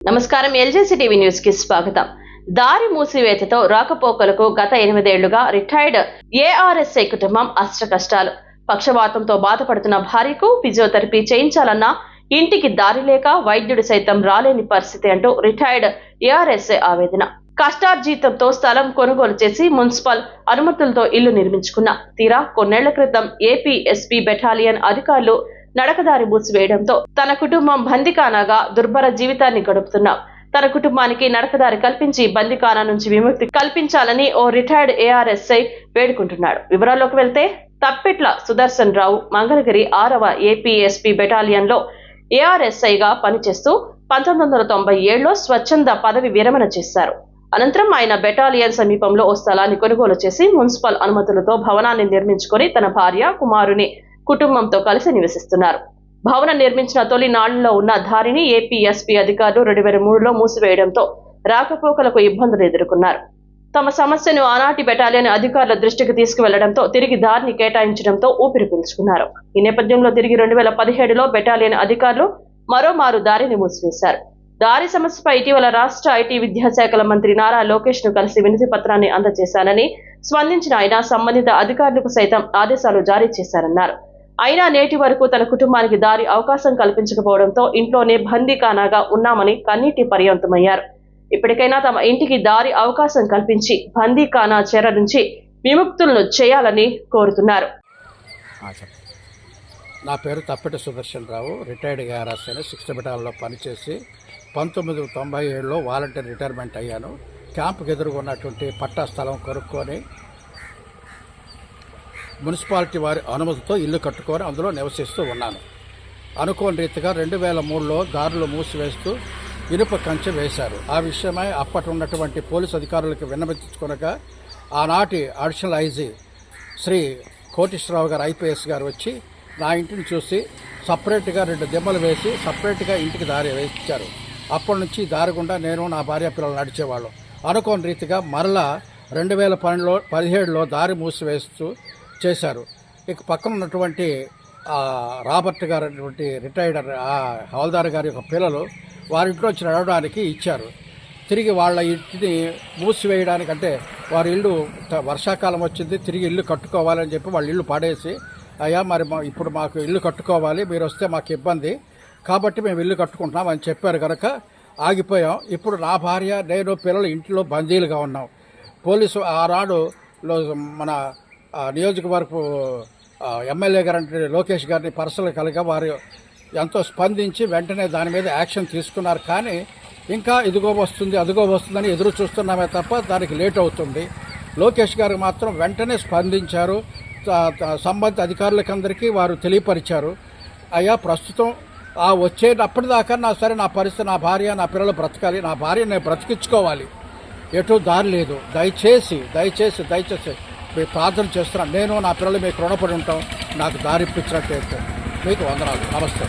నమస్కారం. ఎల్జేసీ టీవీ న్యూస్కి స్వాగతం. దారి మూసివేతతో రాకపోకలకు గత ఎనిమిదేళ్ళుగా రిటైర్డ్ ఏఆర్ఎస్ఐ కుటుంబం అష్ట కష్టాలు. పక్షవాతంతో బాధపడుతున్న భార్యకు ఫిజియోథెరపీ చేయించాలన్నా ఇంటికి దారి లేక వైద్యుడు సైతం రాలేని పరిస్థితి అంటూ రిటైర్డ్ ఏఆర్ఎస్ఐ ఆవేదన. కష్టార్జీతంతో స్థలం కొనుగోలు చేసి మున్సిపల్ అనుమతులతో ఇల్లు నిర్మించుకున్న తీరా కొన్నేళ్ళ క్రితం ఏపీ ఎస్పీ బెటాలియన్ అధికారులు నడకదారి మూసివేయడంతో తన కుటుంబం బందికానాగా దుర్భర జీవితాన్ని గడుపుతున్నాం. తన కుటుంబానికి నడకదారి కల్పించి బందికానా నుంచి విముక్తి కల్పించాలని ఓ రిటైర్డ్ ఏఆర్ఎస్ఐ వేడుకుంటున్నాడు. వివరాల్లోకి వెళ్తే తప్పెట్ల సుదర్శన్ రావు మంగళగిరి ఆరవ ఏపీఎస్పీ బెటాలియన్లో ఏఆర్ఎస్ఐగా పనిచేస్తూ పంతొమ్మిది వందల తొంభై ఏడులో స్వచ్ఛంద పదవి విరమణ చేశారు. అనంతరం ఆయన బెటాలియన్ సమీపంలో ఓ స్థలాన్ని కొనుగోలు చేసి మున్సిపల్ అనుమతులతో భవనాన్ని నిర్మించుకొని తన భార్య కుమారుని కుటుంబంతో కలిసి నివసిస్తున్నారు. భవనం నిర్మించిన తొలి నాళ్ళలో ఉన్న దారిని ఏపీఎస్పీ అధికారులు రెండు వేల మూడులో మూసివేయడంతో రాకపోకలకు ఇబ్బందులు ఎదుర్కొన్నారు. తమ సమస్యను ఆనాటి బెటాలియన్ అధికారుల దృష్టికి తీసుకువెళ్ళడంతో తిరిగి దారిని కేటాయించడంతో ఊపిరి పీల్చుకున్నారు. ఈ నేపథ్యంలో తిరిగి రెండు వేల పదిహేడులో బెటాలియన్ అధికారులు మరోమారు దారిని మూసివేశారు. దారి సమస్యపై ఇటీవల రాష్ట్ర ఐటీ విద్యాశాఖల మంత్రి నారా లోకేష్ను కలిసి వినతి పత్రాన్ని అందజేశానని స్పందించిన ఆయన సంబంధిత అధికారులకు సైతం ఆదేశాలు జారీ చేశారన్నారు. అయినా నేటి వరకు తన కుటుంబానికి దారి అవకాశం కల్పించకపోవడంతో ఇంట్లోనే బందీకానాగా ఉన్నామని కన్నీటి పర్యంతమయ్యారు. ఇప్పటికైనా తమ ఇంటికి దారి అవకాశం కల్పించి బందీకానా చెర నుంచి విముక్తులను చేయాలని కోరుతున్నారు. నా పేరు తప్పెట సుదర్శన్ రావు. రిటైర్డ్ ఏఆర్ఎస్ అని సిక్స్త్ పనిచేసి పంతొమ్మిది తొంభై ఏడులో వాలంటీర్ రిటైర్మెంట్ అయ్యాను. క్యాంప్కి ఎదురుకున్నటువంటి పట్టా స్థలం కొనుక్కొని మున్సిపాలిటీ వారి అనుమతితో ఇల్లు కట్టుకొని అందులో నివసిస్తూ ఉన్నాను. అనుకోని రీతిగా రెండు వేల మూడులో దారులు మూసివేస్తూ ఇనుప కంచె వేశారు. ఆ విషయమై అప్పటి ఉన్నటువంటి పోలీసు అధికారులకు విన్నవించుకునగా ఆనాటి అడిషనల్ ఐజీ శ్రీ కోటేశ్వరరావు గారు ఐపీఎస్ గారు వచ్చి నా ఇంటిని చూసి సపరేట్గా రెండు దెబ్బలు వేసి సపరేట్గా ఇంటికి దారి వేయించారు. అప్పటి నుంచి దారి గుండా నేను నా భార్య పిల్లలు నడిచేవాళ్ళం. అనుకోని రీతిగా మరలా రెండు వేల పన్నెండులో పదిహేడులో దారి మూసివేస్తూ చేశారు. ఇక పక్కన ఉన్నటువంటి రాబర్ట్ గారు అటువంటి రిటైర్డ్ ఆ హవాల్దార్ గారి యొక్క పిల్లలు వారింట్లో వచ్చి నడవడానికి ఇచ్చారు. తిరిగి వాళ్ళ ఇంటిని మూసివేయడానికి అంటే వారి ఇల్లు వర్షాకాలం వచ్చింది తిరిగి ఇల్లు కట్టుకోవాలని చెప్పి వాళ్ళ ఇల్లు పాడేసి అయ్యా మరి మా ఇప్పుడు మాకు ఇల్లు కట్టుకోవాలి మీరు వస్తే మాకు ఇబ్బంది కాబట్టి మేము ఇల్లు కట్టుకుంటున్నాం అని చెప్పారు కనుక ఆగిపోయాం. ఇప్పుడు నా భార్య నేను పిల్లలు ఇంట్లో బందీలుగా ఉన్నాం. పోలీసు ఆనాడులో మన నియోజకవర్గపు ఎమ్మెల్యే గారంటే అంటే లోకేష్ గారిని పర్సనల్ కలిగా వారు ఎంతో స్పందించి వెంటనే దాని మీద యాక్షన్ తీసుకున్నారు. కానీ ఇంకా ఇదిగో వస్తుంది అదిగో వస్తుందని ఎదురు చూస్తున్నామే తప్ప దానికి లేట్ అవుతుంది. లోకేష్ గారు మాత్రం వెంటనే స్పందించారు. సంబంధిత అధికారులకందరికీ వారు తెలియపరిచారు. అయ్యా ప్రస్తుతం ఆ వచ్చేటప్పటిదాకా నా సరే నా పరిస్థితి నా భార్య నా పిల్లలు బ్రతకాలి నా భార్య నేను బ్రతికించుకోవాలి. ఎటు దారి లేదు. దయచేసి దయచేసి దయచేసి మీ ప్రార్థన చేస్తున్నాను నేను నా పిల్లలు మీకు రుణపడి ఉంటాం. నాకు దారి ఇప్పించినట్టయితే మీకు వందనాలు. నమస్తే.